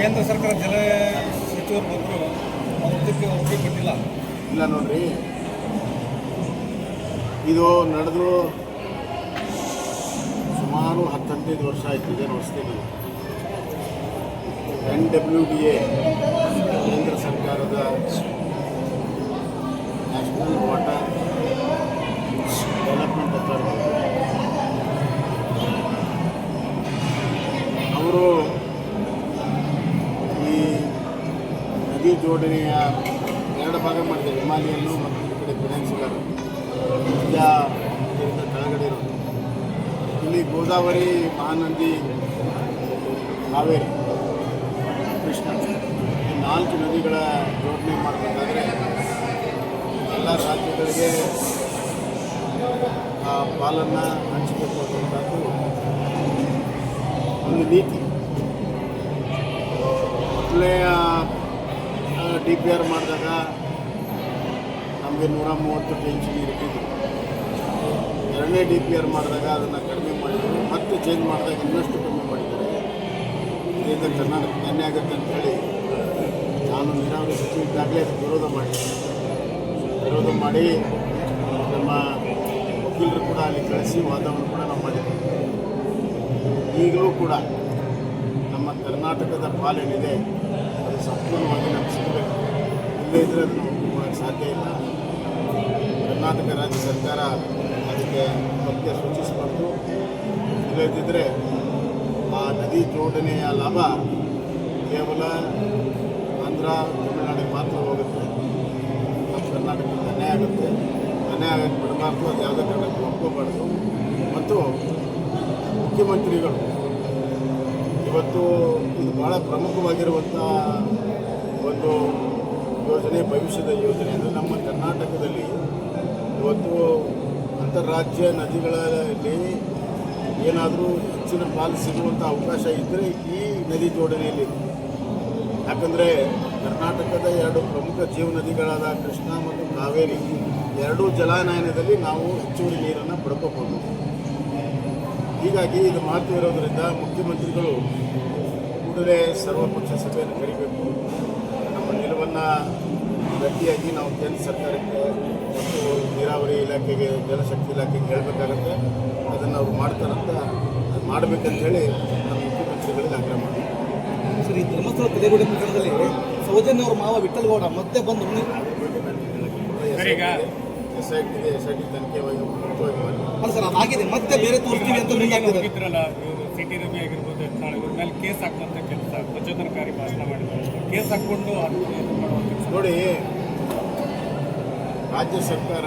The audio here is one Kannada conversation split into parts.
ಕೇಂದ್ರ ಸರ್ಕಾರ ಜಲ ಸಚಿವರು ಬಂದರು ಅದಕ್ಕೆ ಒಪ್ಪಿಗೆ ಕೊಟ್ಟಿಲ್ಲ. ಇಲ್ಲ ನೋಡ್ರಿ. ಇದು ನಡೆದು ಸುಮಾರು ಹತ್ತು ಹದಿನೈದು ವರ್ಷ ಆಯಿತು ಇದೇನು ವರ್ಷದಲ್ಲಿ ಎನ್ ಡಬ್ಲ್ಯೂ ಡಿ ಎ, ಕೇಂದ್ರ ಸರ್ಕಾರದ ನ್ಯಾಷನಲ್ ವಾಟರ್ ಡೆವಲಪ್ಮೆಂಟ್ ಅಥಾರಿಟಿ ನದಿ ಜೋಡಣೆಯ ಎರಡು ಭಾಗ ಮಾಡಿದೆ. ಹಿಮಾಲಯನ್ನು ಮತ್ತು ಈ ಕಡೆ ಪೆನೆನ್ಸುಲರ್ ಇಂಡಿಯಾ ಕೆಳಗಡೆ ಇರೋದು. ಇಲ್ಲಿ ಗೋದಾವರಿ, ಮಹಾನದಿ ಕಾವೇರಿ ಕೃಷ್ಣ ಈ ನಾಲ್ಕು ನದಿಗಳ ಜೋಡಣೆ ಮಾಡಬೇಕಾದ್ರೆ ಎಲ್ಲ ರಾಜ್ಯಗಳಿಗೆ ಆ ಪಾಲನ್ನು ಹಂಚಬೇಕು ಅನ್ನುವಂಥದ್ದು ಒಂದು ನೀತಿ. ಮೊದಲನೇ ಡಿ ಪಿ ಆರ್ ಮಾಡಿದಾಗ ನಮಗೆ ನೂರ ಮೂವತ್ತು ಟೆನ್ಷನ್ ಇಟ್ಟಿದ್ದು ಎರಡನೇ ಡಿ ಪಿ ಆರ್ ಮಾಡಿದಾಗ ಅದನ್ನು ಕಡಿಮೆ ಮಾಡಿದ್ರು. ಮತ್ತು ಚೇಂಜ್ ಮಾಡಿದಾಗ ಇನ್ನಷ್ಟು ಕಡಿಮೆ ಮಾಡಿದ್ದಾರೆ. ಇದರಿಂದ ಕರ್ನಾಟಕ ನ್ಯಾಯ ಆಗುತ್ತೆ ಅಂತ ಹೇಳಿ ನಾನು ನೀರಾವರಿ ಸಚಿವ ಇದ್ದಾಗಲೇ ವಿರೋಧ ಮಾಡಿದ್ದೀನಿ ವಿರೋಧ ಮಾಡಿ ನಮ್ಮ ವಕೀಲರು ಕೂಡ ಅಲ್ಲಿ ಕಳಿಸಿ ವಾದವನ್ನು ಕೂಡ ನಾವು ಮಾಡಿದ್ದೀವಿ ಈಗಲೂ ಕೂಡ ನಮ್ಮ ಕರ್ನಾಟಕದ ಪಾಲೇನಿದೆ ಅದು ಸಂಪೂರ್ಣವಾಗಿ ನಮ್ಗೆ ಸಿಗಬೇಕು. ಇಲ್ಲದೇ ಇದ್ದರೆ ಅದನ್ನು ಮಾಡೋಕ್ಕೆ ಸಾಧ್ಯ ಇಲ್ಲ. ಕರ್ನಾಟಕ ರಾಜ್ಯ ಸರ್ಕಾರ ಅದಕ್ಕೆ ಬಗ್ಗೆ ಸೂಚಿಸಬಾರ್ದು ಇಲ್ಲದಿದ್ದರೆ ಆ ನದಿ ಜೋಡಣೆಯ ಲಾಭ ಕೇವಲ ಆಂಧ್ರ, ತಮಿಳುನಾಡಿಗೆ ಮಾತ್ರ ಹೋಗುತ್ತೆ. ನಮ್ಮ ಕರ್ನಾಟಕಕ್ಕೆ ಅನ್ಯಾಯ ಆಗುತ್ತೆ. ಅನ್ಯಾಯ ಆಗಕ್ಕೆ ಬಿಡಬಾರ್ದು, ಅದು ಯಾವುದೇ ಕಾರಣಕ್ಕೂ ಒಪ್ಕೋಬಾರ್ದು. ಮತ್ತು ಮುಖ್ಯಮಂತ್ರಿಗಳು, ಇವತ್ತು ಇದು ಭಾಳ ಪ್ರಮುಖವಾಗಿರುವಂಥ ಒಂದು ಯೋಜನೆ, ಭವಿಷ್ಯದ ಯೋಜನೆ ಅಂದರೆ ನಮ್ಮ ಕರ್ನಾಟಕದಲ್ಲಿ ಇವತ್ತು ಅಂತಾರಾಜ್ಯ ನದಿಗಳಲ್ಲಿ ಏನಾದರೂ ಹೆಚ್ಚಿನ ಪಾಲು ಸಿಗುವಂಥ ಅವಕಾಶ ಇದ್ದರೆ ಈ ನದಿ ಜೋಡಣೆಯಲ್ಲಿ. ಯಾಕಂದರೆ ಕರ್ನಾಟಕದ ಎರಡು ಪ್ರಮುಖ ಜೀವ ನದಿಗಳಾದ ಕೃಷ್ಣ ಮತ್ತು ಕಾವೇರಿ ಎರಡೂ ಜಲಾನಯನದಲ್ಲಿ ನಾವು ಹೆಚ್ಚುವರಿ ನೀರನ್ನು ಪಡ್ಕೋಬೋದು ಹೀಗಾಗಿ ಇದು ಮಹತ್ವ ಇರೋದರಿಂದ ಮುಖ್ಯಮಂತ್ರಿಗಳು ಕೂಡಲೇ ಸರ್ವಪಕ್ಷ ಸಭೆಯನ್ನು ಕರಿಬೇಕು. ನಿಲುವನ್ನು ಗಟ್ಟಿಯಾಗಿ ನಾವು ಕೇಂದ್ರ ಸರ್ಕಾರಕ್ಕೆ ಮತ್ತು ನೀರಾವರಿ ಇಲಾಖೆಗೆ ಜಲಶಕ್ತಿ ಇಲಾಖೆಗೆ ಹೇಳಬೇಕಾಗತ್ತೆ. ಅದನ್ನು ಅವ್ರು ಮಾಡ್ತಾರಂತ ಮಾಡಬೇಕಂತ ಹೇಳಿ ನಮ್ಮ ಮುಖ್ಯಮಂತ್ರಿಗಳಿಗೆ ಆಗ್ರಹ ಮಾಡ್ತೀವಿ. ಸರ್ ಈ ಧರ್ಮಸ್ಥಳ ತಡೆಗೋಡೆ ಪ್ರಕರಣದಲ್ಲಿ ಸೌಜನ್ಯ ಅವ್ರ ಮಾವ ವಿಠಲ್ಗೌಡ ಮತ್ತೆ ಬಂದು ಹಾಗಿದೆ ಎಸ್ ಐ ಟಿಗೆ ಎಸ್ ಐ ಟಿ ತನಿಖೆ ಮುಕ್ತವಾಗಿ ಮಾಡಿ. ಸರ್ ಅದಾಗಿದೆ ಮತ್ತೆ ಬೇರೆ ತೋರಿಸ್ತೀವಿ ಅಂತ ಸಿಟಿ ರವಿ ಆಗಿರ್ಬೋದು ಕೇಸ್ ಹಾಕುವಂತ ಕೆಲಸ ಪ್ರಚೋದನಕಾರಿ ಭಾಷಣ ಮಾಡಿದ್ರು. ಕೇಸ್ ಕೆಲಸ. ನೋಡಿ, ರಾಜ್ಯ ಸರ್ಕಾರ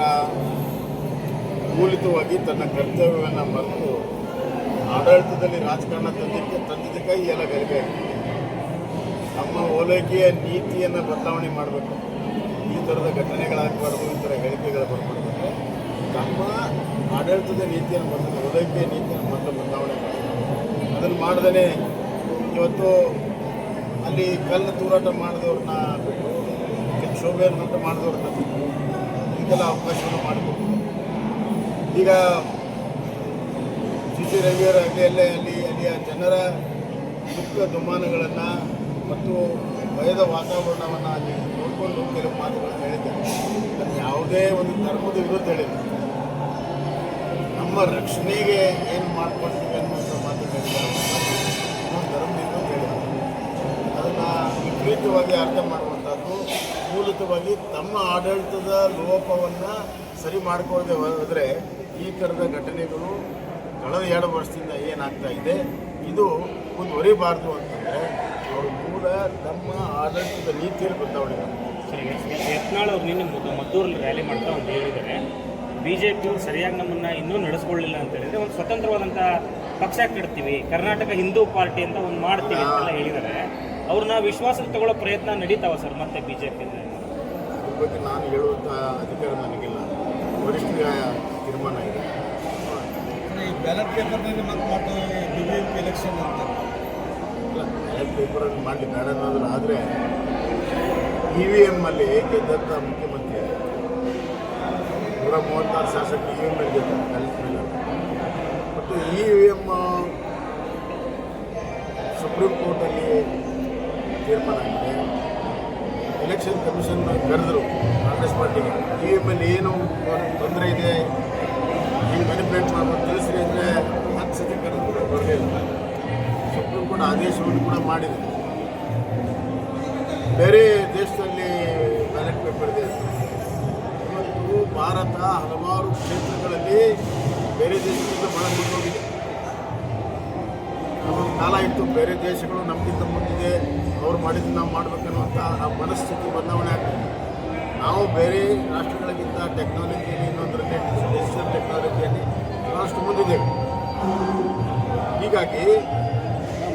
ಮೂಲತವಾಗಿ ತನ್ನ ಕರ್ತವ್ಯವನ್ನು ಮರೆತು ಆಡಳಿತದಲ್ಲಿ ರಾಜಕಾರಣ ತಂದಿಕ್ಕೆ ತಂದಿದ್ದಕ್ಕೆ ಈ ಎಲ್ಲ ಗರಿಕೆ ನಮ್ಮ ಓಲೈಕೆಯ ನೀತಿಯನ್ನು ಬದಲಾವಣೆ ಮಾಡಬೇಕು. ಈ ಥರದ ಘಟನೆಗಳಾಗಬಾರ್ದು, ಈ ಥರ ಹೇಳಿಕೆಗಳು ಬರ್ಬಾರ್ದು. ನಮ್ಮ ಆಡಳಿತದ ನೀತಿಯನ್ನು ಬದಲು ಓಲೈಕೆಯ ನೀತಿಯನ್ನು ಮೊದಲು ಬದಲಾವಣೆ ಮಾಡಬೇಕು. ಅದನ್ನು ಮಾಡ್ದೇ ಇವತ್ತು ಅಲ್ಲಿ ಕಲ್ಲು ತೂರಾಟ ಮಾಡಿದವ್ರನ್ನ ಬಿಟ್ಟು ಅಂತ ಮಾಡಿದವ್ರನ್ನ ಇದೆಲ್ಲ ಅವಕಾಶವನ್ನು ಮಾಡಿಕೊಟ್ಟಿದೆ ಈಗ ಸಿ ಸಿ ರವಿಯವರ ಅಲ್ಲಿಯಲ್ಲೇ ಅಲ್ಲಿ ಅಲ್ಲಿಯ ಜನರ ದುಃಖ ದುಮ್ಮಾನಗಳನ್ನು ಮತ್ತು ಭಯದ ವಾತಾವರಣವನ್ನು ಅಲ್ಲಿ ನೋಡಿಕೊಂಡು ಕೆಲವು ಮಾತುಗಳನ್ನು ಹೇಳಿದ್ದಾರೆ. ಅದು ಯಾವುದೇ ಒಂದು ಧರ್ಮದ ವಿರುದ್ಧ ಹೇಳಿಲ್ಲ. ನಮ್ಮ ರಕ್ಷಣೆಗೆ ಏನು ಮಾಡ್ಕೊಳ್ತೀವಿ ಅದನ್ನು ವಿಪರೀತವಾಗಿ ಅರ್ಥ ಮಾಡುವಂಥದ್ದು, ಮೂಲತವಾಗಿ ತಮ್ಮ ಆಡಳಿತದ ಲೋಪವನ್ನು ಸರಿ ಮಾಡಿಕೊಳ್ಳದೆ ಹೋದರೆ ಈ ಥರದ ಘಟನೆಗಳು ಕಳೆದ ಎರಡು ವರ್ಷದಿಂದ ಏನಾಗ್ತಾ ಇದೆ, ಇದು ಮುಂದುವರಿಬಾರ್ದು ಅಂತಂದರೆ ಅವರು ಮೂಲ ತಮ್ಮ ಆಡಳಿತದ ನೀತಿಯಲ್ಲಿ ಬದಲಾವಣೆ. ಸರಿ ಯತ್ನಾಳ್ ಅವ್ರು ನಿನ್ನೆ ಮದ್ದೂರಲ್ಲಿ ರ್ಯಾಲಿ ಮಾಡ್ತಾ ಅಂತ ಹೇಳಿದ್ದಾರೆ ಬಿ ಜೆ ಪಿಯವರು ಸರಿಯಾಗಿ ನಮ್ಮನ್ನು ಇನ್ನೂ ನಡೆಸ್ಕೊಳ್ಳಿಲ್ಲ ಅಂತ ಹೇಳಿದರೆ ಒಂದು ಸ್ವತಂತ್ರವಾದಂಥ ಪಕ್ಷ ಕಟ್ತೀವಿ ಕರ್ನಾಟಕ ಹಿಂದೂ ಪಾರ್ಟಿ ಅಂತ ಒಂದು ಮಾಡ್ತೀವಿ ಅಂತೆಲ್ಲ ಹೇಳಿದ್ದಾರೆ ಅವ್ರನ್ನ ವಿಶ್ವಾಸಕ್ಕೆ ತಗೊಳ್ಳೋ ಪ್ರಯತ್ನ ನಡೀತಾವ ಸರ್ ಮತ್ತೆ ಬಿ ಜೆ ಪಿಯಿಂದ ಇದ್ರ ಬಗ್ಗೆ ನಾನು ಹೇಳುವಂಥ ಅಧಿಕಾರ ನನಗಿಲ್ಲ. ವರಿಷ್ಠ ತೀರ್ಮಾನ ಇದೆ. ಈ ಬ್ಯಾಲೆಟ್ ಪೇಪರ್ನಲ್ಲಿ ಮತ್ತೆ ಮಾಡ್ತಾರೆ B J M P election ಅಂತ. ಇಲ್ಲ ಬ್ಯಾಲೆಟ್ ಪೇಪರಲ್ಲಿ ಮಾಡಲಿ ಬೇಡ ಅನ್ನೋದಿಲ್ಲ ಆದರೆ ಇ ವಿ ಎಮ್ಮಲ್ಲಿ ಗೆದ್ದಂಥ ಮುಖ್ಯಮಂತ್ರಿ ನೂರ ಮೂವತ್ತಾರು ಶಾಸಕ ಇ ವಿ ಎಂ ಅಲ್ಲಿ ಬ್ಯಾಲೆಟ್ ಮತ್ತು ಇ ತೀರ್ಮಾನ ಎಲೆಕ್ಷನ್ ಕಮಿಷನ್ ಕರೆದ್ರು ಕಾಂಗ್ರೆಸ್ ಪಾರ್ಟಿಗೆ. ಇ ಎಂ ಎಲ್ ಏನು ತೊಂದರೆ ಇದೆ ಹಿಂಗೆ ಬೆನಿಫಿಟ್ ಮಾಡ್ಬೋದು ತಿಳಿಸ್ರಿ ಅಂದರೆ ಹತ್ತು ಸತಿ ಕರೆದು ಬರಲಿಲ್ಲ ಸುಪ್ರೀಂ ಕೋರ್ಟ್ ಆದೇಶವನ್ನು ಕೂಡ ಮಾಡಿದೆ. ಬೇರೆ ದೇಶದಲ್ಲಿ ಬ್ಯಾಲೆಟ್ ಪೇಪರ್ ಇದೆ. ಇವತ್ತು ಭಾರತ ಹಲವಾರು ಕ್ಷೇತ್ರಗಳಲ್ಲಿ ಬೇರೆ ದೇಶದಿಂದ ನಮ್ಮೊಂದು ಕಾಲ ಇತ್ತು ಬೇರೆ ದೇಶಗಳು ನಮಗಿಂತ ಮುಂದಿದೆ ಅವ್ರು ಮಾಡಿದ್ದು ನಾವು ಮಾಡಬೇಕನ್ನುವಂಥ ಆ ಮನಸ್ಥಿತಿ ಬದಲಾವಣೆ ಆಗ್ತದೆ ನಾವು ಬೇರೆ ರಾಷ್ಟ್ರಗಳಿಗಿಂತ ಟೆಕ್ನಾಲಜಿಯಲ್ಲಿ ಇನ್ನೊಂದರಲ್ಲಿ ಡಿಜಿಟಲ್ ಟೆಕ್ನಾಲಜಿಯಲ್ಲಿ ಬಹಳಷ್ಟು ಮುಂದಿದ್ದೇವೆ. ಹೀಗಾಗಿ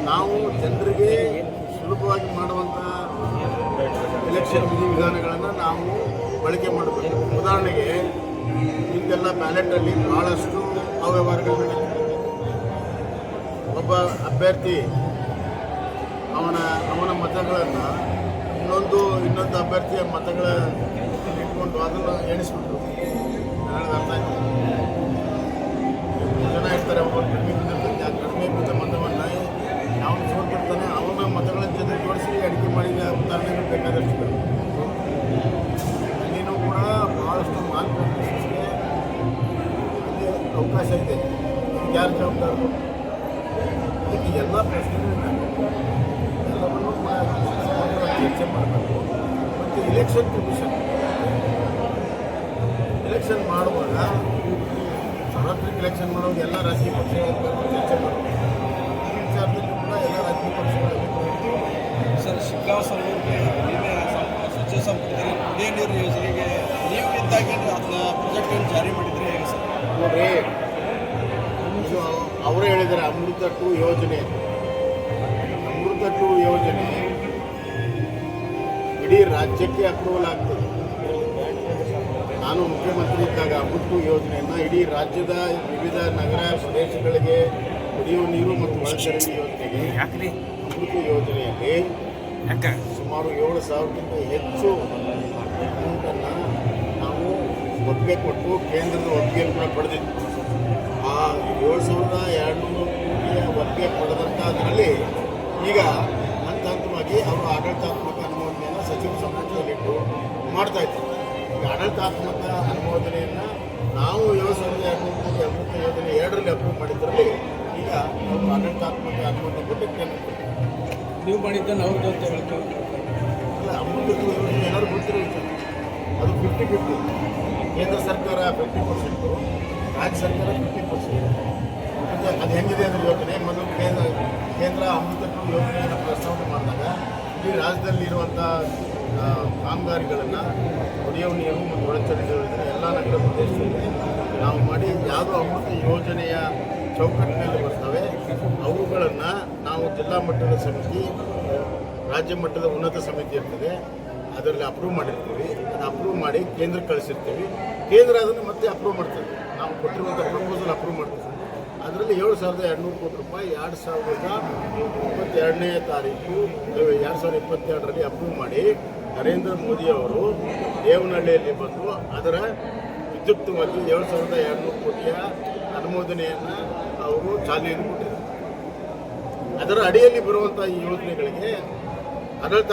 ನಾವು ಜನರಿಗೆ ಸುಲಭವಾಗಿ ಮಾಡುವಂಥ ಎಲೆಕ್ಷನ್ ವಿಧಿವಿಧಾನಗಳನ್ನು ನಾವು ಬಳಕೆ ಮಾಡಬೇಕು. ಉದಾಹರಣೆಗೆ, ಈಗೆಲ್ಲ ಬ್ಯಾಲೆಟಲ್ಲಿ ಭಾಳಷ್ಟು ಅವ್ಯವಹಾರಗಳು ನಡೀತವೆ ಒಬ್ಬ ಅಭ್ಯರ್ಥಿ, ಅವನ ಅವನ ಮತಗಳನ್ನು ಇನ್ನೊಂದು ಇನ್ನೊಂದು ಅಭ್ಯರ್ಥಿಯ ಮತಗಳ ಇಟ್ಕೊಂಡು ಅದನ್ನು ಎಣಿಸ್ಬಿಟ್ರು. ನನಗೆ ಅರ್ಥ ಆಯ್ತು. ಜನ ಇರ್ತಾರೆ ಒಬ್ಬ ಕಡಿಮೆ ಬಿದ್ದಿರ್ತಂತೆ ಆ ಕಡಿಮೆ ಬಿದ್ದ ಮತವನ್ನು ಯಾವ ಸೋತಿರ್ತಾನೆ, ಅವನ ಮತಗಳ ಜೊತೆ ಜೋಡಿಸಿ ಅಡಿಕೆ ಮಾಡಿದ ಉದಾಹರಣೆಗಳು ಬೇಕಾದಷ್ಟು. ಅಲ್ಲಿನೂ ಕೂಡ ಭಾಳಷ್ಟು ಮಾರ್ಗ ಅವಕಾಶ ಇದೆ. ಯಾರು ಜವಾಬ್ದಾರರು ಇದಕ್ಕೆ ಎಲ್ಲ ಎಲ್ಲವನ್ನು ಚರ್ಚೆ ಮಾಡಬೇಕು ಮತ್ತು ಇಲೆಕ್ಷನ್ ಕಮಿಷನ್ ಎಲೆಕ್ಷನ್ ಮಾಡುವಾಗ ಸಾರ್ವತ್ರಿಕ ಎಲೆಕ್ಷನ್ ಮಾಡುವಾಗ ಎಲ್ಲ ರಾಜಕೀಯ ಪಕ್ಷಗಳು ಚರ್ಚೆ ಮಾಡಬೇಕು ಈ ವಿಚಾರದಲ್ಲಿ ಕೂಡ ಎಲ್ಲ ರಾಜಕೀಯ ಪಕ್ಷಗಳಲ್ಲಿ ಸರ್ ಶಿಕ್ಷಣ ಸಮೂಹಕ್ಕೆ ನಿನ್ನೆ ಸಂ- ಸಚಿವ ಸಂಪುಟದಲ್ಲಿ ಕುಡಿಯ ನೀರು ಯೋಜನೆಗೆ ನೀವು ಇದ್ದಾಗೆ ಅದನ್ನ ಪ್ರಾಜೆಕ್ಟ್ ಜಾರಿ ಮಾಡಿದ್ರೆ ಹೇಗೆ ಸರ್ ನೋಡ್ರಿ ಅವರೇ ಹೇಳಿದ್ದಾರೆ ಅಮೃತ ಟು ಯೋಜನೆ. ಅಮೃತ ಟು ಯೋಜನೆ. ಇಡೀ ರಾಜ್ಯಕ್ಕೆ ಅಪ್ರೂವಲ್ ಆಗ್ತದೆ. ನಾನು ಮುಖ್ಯಮಂತ್ರಿ ಇದ್ದಾಗ ಅಮೃತ ಟು ಯೋಜನೆಯನ್ನು ಇಡೀ ರಾಜ್ಯದ ವಿವಿಧ ನಗರ ಪ್ರದೇಶಗಳಿಗೆ ಕುಡಿಯುವ ನೀರು ಮತ್ತು ಒಳಚರಂಡಿ ಯೋಜನೆಗೆ ಅಮೃತ ಯೋಜನೆಯಲ್ಲಿ ಸುಮಾರು ಏಳು ಸಾವಿರಕ್ಕಿಂತ ಹೆಚ್ಚು ಅಮೌಂಟನ್ನು ನಾವು ಒಪ್ಪಿಗೆ ಕೊಟ್ಟು ಕೇಂದ್ರದ ಒಪ್ಪಿಗೆಯನ್ನು ಕೂಡ ಪಡೆದಿದ್ವಿ. ಏಳು ಸಾವಿರದ ಎರಡುನೂರು ಕೋಟಿಯ ಒಪ್ಪಿಗೆ ಪಡೆದಂಥ ಅದರಲ್ಲಿ ಈಗ ಹಂತ ಹಂತವಾಗಿ ಅವರು ಆಡಳಿತಾತ್ಮಕ ಅನುಮೋದನೆಯನ್ನು ಸಚಿವ ಸಂಪುಟದಲ್ಲಿಟ್ಟು ಮಾಡ್ತಾ ಇದ್ದಾರೆ ಈಗ ಆಡಳಿತಾತ್ಮಕ ಅನುಮೋದನೆಯನ್ನು ನಾವು ಏಳು ಸಾವಿರದ ಎರಡುನೂರು ಕೋಟಿ ಅಮೃತ ಯೋಜನೆ ಎರಡರಲ್ಲಿ ಅಪ್ರೂವ್ ಮಾಡಿದ್ದರಲ್ಲಿ ಈಗ ಅವರು ಆಡಳಿತಾತ್ಮಕ ಅನುಮೋದನೆ ಕೊಟ್ಟು ಕೇಂದ್ರ ನೀವು ಮಾಡಿದ್ದನ್ನು ಅವ್ರದ್ದು ಅಂತ ಹೇಳ್ತಾರೆ ಅಲ್ಲ ಅಮೃತ ಯೋಜನೆ ಏನಾದ್ರು ಗೊತ್ತಿರೋ ವಿಚಾರ ಅದು ಫಿಫ್ಟಿ ಫಿಫ್ಟಿ ಕೇಂದ್ರ ಸರ್ಕಾರ ಫಿಫ್ಟಿ ಪರ್ಸೆಂಟು ರಾಜ್ಯ ಸರ್ಕಾರ ಫಿಫ್ಟಿ ಪರ್ಸೆಂಟ್ ಅದು ಹೆಂಗಿದೆ ಅಂದ್ರೆ ಯೋಜನೆ ಮೊದಲು ಕೇಂದ್ರ ಕೇಂದ್ರ ಅಮೃತ ಯೋಜನೆಯನ್ನು ಪ್ರಸ್ತಾವನೆ ಮಾಡಿದಾಗ ಇಡೀ ರಾಜ್ಯದಲ್ಲಿ ಇರುವಂಥ ಕಾಮಗಾರಿಗಳನ್ನು ಕುಡಿಯುವ ನೀರು ಮತ್ತು ಒಳಚರಿ ಯೋಜನೆ ಎಲ್ಲ ನಗರ ಪ್ರದೇಶದಲ್ಲಿ ನಾವು ಮಾಡಿ ಯಾವುದೋ ಅಮೃತ ಯೋಜನೆಯ ಚೌಕಟ್ಟಿನಲ್ಲಿ ಬರ್ತವೆ ಅವುಗಳನ್ನು ನಾವು ಜಿಲ್ಲಾ ಮಟ್ಟದ ಸಮಿತಿ ರಾಜ್ಯ ಮಟ್ಟದ ಉನ್ನತ ಸಮಿತಿ ಇರ್ತದೆ ಅದರಲ್ಲಿ ಅಪ್ರೂವ್ ಮಾಡಿರ್ತೀವಿ ಅದು ಅಪ್ರೂವ್ ಮಾಡಿ ಕೇಂದ್ರಕ್ಕೆ ಕಳಿಸಿರ್ತೀವಿ. ಕೇಂದ್ರ ಅದನ್ನು ಮತ್ತೆ ಅಪ್ರೂವ್ ಮಾಡ್ತದೆ ನಾವು ಕೊಟ್ಟಿರುವಂಥ ಪ್ರಪೋಸಲ್ ಅಪ್ರೂವ್ ಮಾಡ್ತೀವಿ. ಅದರಲ್ಲಿ ಏಳು ಸಾವಿರದ ಎರಡುನೂರು ಕೋಟಿ ರೂಪಾಯಿ ಎರಡು ಸಾವಿರದ ಇಪ್ಪತ್ತೆರಡನೇ ತಾರೀಕು ಎರಡು ಸಾವಿರದ ಇಪ್ಪತ್ತೆರಡರಲ್ಲಿ ಅಪ್ರೂವ್ ಮಾಡಿ ನರೇಂದ್ರ ಮೋದಿ ಅವರು ದೇವನಹಳ್ಳಿಯಲ್ಲಿ ಬಂದು ಅದರ ವಿದ್ಯುಕ್ತವಾಗಿ ಏಳು ಸಾವಿರದ ಎರಡುನೂರು ಕೋಟಿಯ ಅನುಮೋದನೆಯನ್ನು ಅವರು ಚಾಲನೆಯನ್ನು ಕೊಟ್ಟಿದ್ದಾರೆ. ಅದರ ಅಡಿಯಲ್ಲಿ ಬರುವಂಥ ಈ ಯೋಜನೆಗಳಿಗೆ ಆಡಳಿತ